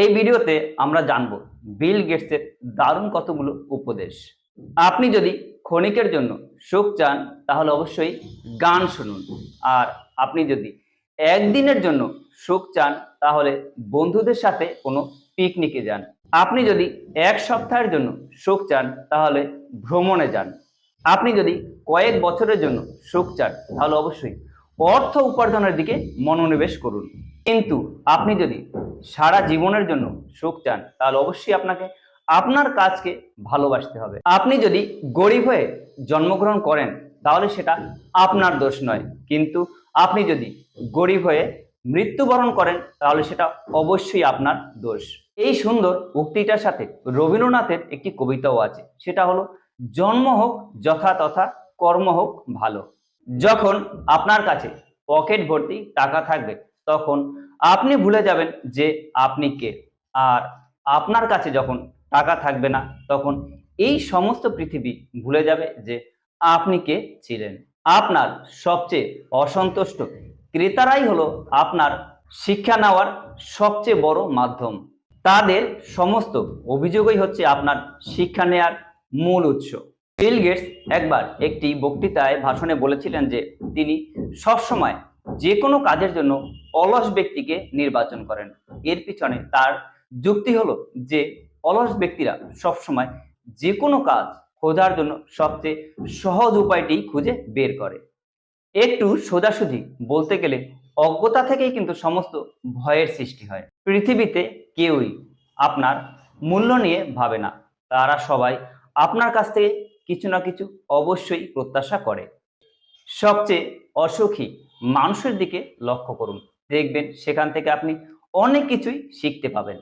এই ভিডিওতে আমরা জানব বিল গেটসের দারুণ কতগুলো উপদেশ। আপনি যদি ক্ষণিকের জন্য সুখ চান, তাহলে অবশ্যই গান শুনুন। আর আপনি যদি একদিনের জন্য সুখ চান, তাহলে বন্ধুদের সাথে কোনো পিকনিকে যান। আপনি যদি এক সপ্তাহের জন্য সুখ চান, তাহলে ভ্রমণে যান। আপনি যদি কয়েক বছরের জন্য সুখ চান, তাহলে অবশ্যই অর্থ উপার্জনের দিকে মনোনিবেশ করুন। কিন্তু আপনি যদি সারা জীবনের জন্য সুখ চান, তাহলে অবশ্যই আপনাকে আপনার কাজকে ভালোবাসতে হবে। আপনি যদি গরিব হয়ে জন্মগ্রহণ করেন, তাহলে সেটা আপনার দোষ নয়। কিন্তু আপনি যদি গরিব হয়ে মৃত্যুবরণ করেন, তাহলে সেটা অবশ্যই আপনার দোষ। এই সুন্দর উক্তিটার সাথে রবীন্দ্রনাথের একটি কবিতাও আছে। সেটা হলো, জন্ম হোক যথা তথা, কর্ম হোক ভালো। যখন আপনার কাছে পকেট ভর্তি টাকা থাকবে তখন আপনি ভুলে যাবেন যে আপনি কে। আর আপনার কাছে যখন টাকা থাকবে না, তখন এই সমস্ত পৃথিবী ভুলে যাবে যে আপনি কে ছিলেন। আপনার সবচেয়ে অসন্তুষ্ট ক্রেতারাই হলো আপনার শিক্ষা নেওয়ার সবচেয়ে বড় মাধ্যম। তাদের সমস্ত অভিযোগই হচ্ছে আপনার শিক্ষা নেয়ার মূল উৎস। বিল গেটস একবার একটি বক্তৃতায় ভাষণে বলেছিলেন যে তিনি সবসময় যে কোনো কাজের জন্য অলস ব্যক্তিকে নির্বাচন করেন। এর পিছনে তার যুক্তি হলো যে, অলস ব্যক্তিরা সবসময় যে কোনো কাজ খোঁজার জন্য সবচেয়ে সহজ উপায়টি খুঁজে বের করে। একটু সোজাসুজি বলতে গেলে, অজ্ঞতা থেকেই কিন্তু সমস্ত ভয়ের সৃষ্টি হয়। পৃথিবীতে কেউই আপনার মূল্য নিয়ে ভাবে না। তারা সবাই আপনার কাছ থেকে কিছু না কিছু অবশ্যই প্রত্যাশা করে। সবচেয়ে অসুখী মানুষের দিকে লক্ষ্য করুন। দেখবেন সেখান থেকে আপনি অনেক কিছুই শিখতে পাবেন।